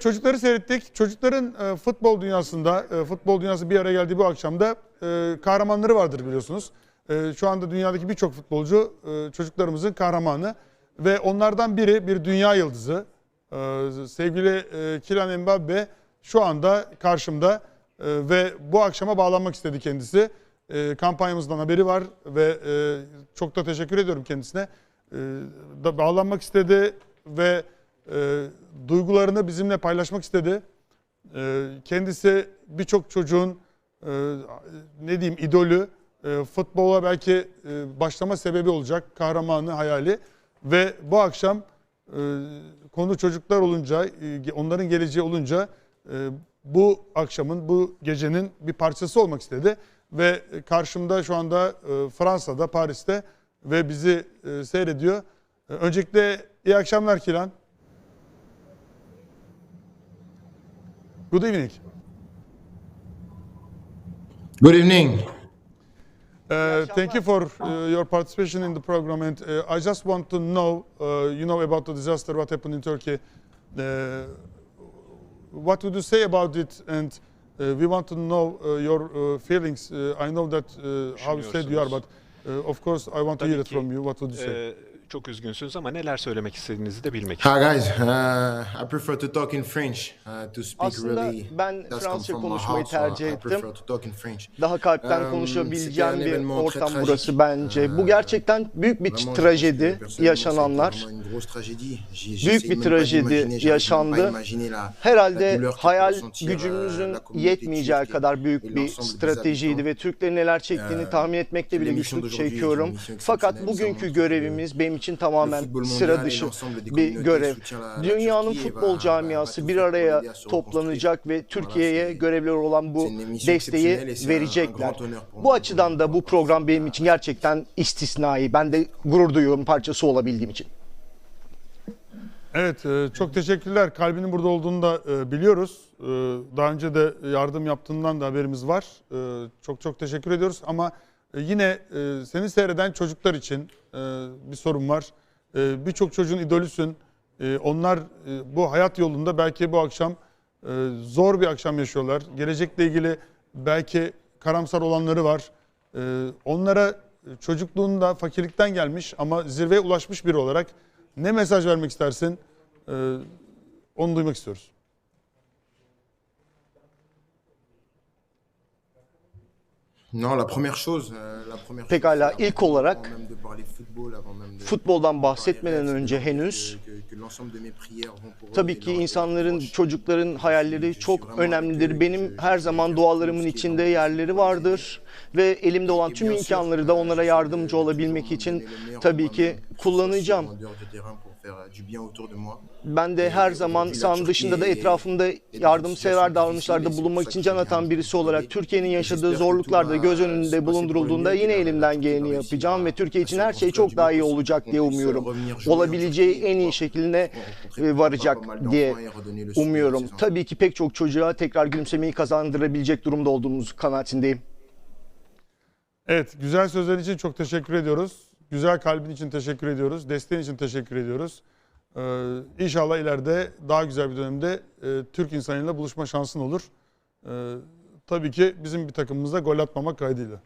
Çocukları seyrettik. Çocukların e, futbol dünyasında, e, futbol dünyası bir araya geldiği bu akşamda e, kahramanları vardır biliyorsunuz. E, şu anda dünyadaki birçok futbolcu e, çocuklarımızın kahramanı ve onlardan biri bir dünya yıldızı. E, sevgili e, Kylian Mbappe şu anda karşımda e, ve bu akşama bağlanmak istedi kendisi. E, kampanyamızdan haberi var ve e, çok da teşekkür ediyorum kendisine. E, da bağlanmak istedi ve e, duygularını bizimle paylaşmak istedi. E, kendisi birçok çocuğun e, ne diyeyim idolü, e, futbola belki e, başlama sebebi olacak, kahramanı, hayali ve bu akşam e, konu çocuklar olunca, e, onların geleceği olunca e, bu akşamın, bu gecenin bir parçası olmak istedi ve karşımda şu anda e, Fransa'da, Paris'te ve bizi e, seyrediyor. E, Öncelikle iyi akşamlar Kilan. Good evening. Good evening. Uh, thank you for uh, your participation in the program, and uh, I just want to know, uh, you know, about the disaster, what happened in Turkey. Uh, what would you say about it? And uh, we want to know uh, your uh, feelings. Uh, I know that uh, how sad you are, but uh, of course, I want to hear it from you. What would you say? Çok üzgünsünüz ama neler söylemek istediğinizi de bilmek Hi istiyorum. guys, uh, I prefer to talk in French uh, to speak Aslında really. ben Fransızca konuşmayı tercih I ettim. prefer to talk in French. Daha kalpten Um, konuşabileceğim bir ortam burası bence. Bu Euh, gerçekten büyük bir trajedi yaşananlar. Büyük bir trajedi yaşandı. Herhalde hayal euh, gücümüzün yetmeyeceği kadar büyük bir stratejiydi ve Türklerin neler çektiğini Ee, tahmin etmekte bile güçlük çekiyorum. Fakat bugünkü görevimiz benim için tamamen sıra dışı bir görev. Dünyanın futbol camiası bir araya toplanacak ve Türkiye'ye görevli olan bu desteği verecekler. Bu açıdan da bu program benim için gerçekten istisnai. Ben de gurur duyuyorum parçası olabildiğim için. Evet, e, çok teşekkürler. Kalbinin burada olduğunu da e, biliyoruz. E, Daha önce de yardım yaptığından da haberimiz var. Çok çok teşekkür ediyoruz. Ama e, yine e, seni seyreden çocuklar için e, bir sorun var. E, Birçok çocuğun idolüsün. E, Onlar e, bu hayat yolunda belki bu akşam e, zor bir akşam yaşıyorlar. Gelecekle ilgili belki karamsar olanları var. E, Onlara e, çocukluğunda fakirlikten gelmiş ama zirveye ulaşmış biri olarak ne mesaj vermek istersin? Ee, onu duymak istiyoruz. Non, la première chose, euh, la première Pekala, chose, ilk olarak futboldan de bahsetmeden önce de henüz Tabii ki insanların, çocukların hayalleri çok önemlidir. Benim her zaman dualarımın içinde yerleri vardır ve elimde olan tüm imkanları da onlara yardımcı olabilmek için tabii ki kullanacağım. Ben de her zaman sahanın dışında da etrafımda yardımsever davranışlarda bulunmak için can atan birisi olarak Türkiye'nin yaşadığı zorluklar da göz önünde bulundurulduğunda yine elimden geleni yapacağım ve Türkiye için her şey çok daha iyi olacak diye umuyorum. Olabileceği en iyi şekilde e, varacak diye umuyorum. Tabii ki pek çok çocuğa tekrar gülümsemeyi kazandırabilecek durumda olduğumuz kanaatindeyim. Evet, güzel sözler için çok teşekkür ediyoruz. Güzel kalbin için teşekkür ediyoruz. Desteğin için teşekkür ediyoruz. Ee, inşallah ileride daha güzel bir dönemde e, Türk insanıyla buluşma şansın olur. Ee, tabii ki bizim bir takımımızda gol atmamak kaydıyla.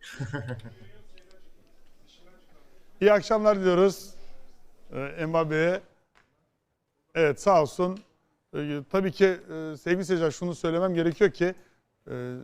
İyi akşamlar diliyoruz e, Mbappe'ye. Evet sağ olsun. Ee, tabii ki e, sevgili seyirciler şunu söylemem gerekiyor ki e,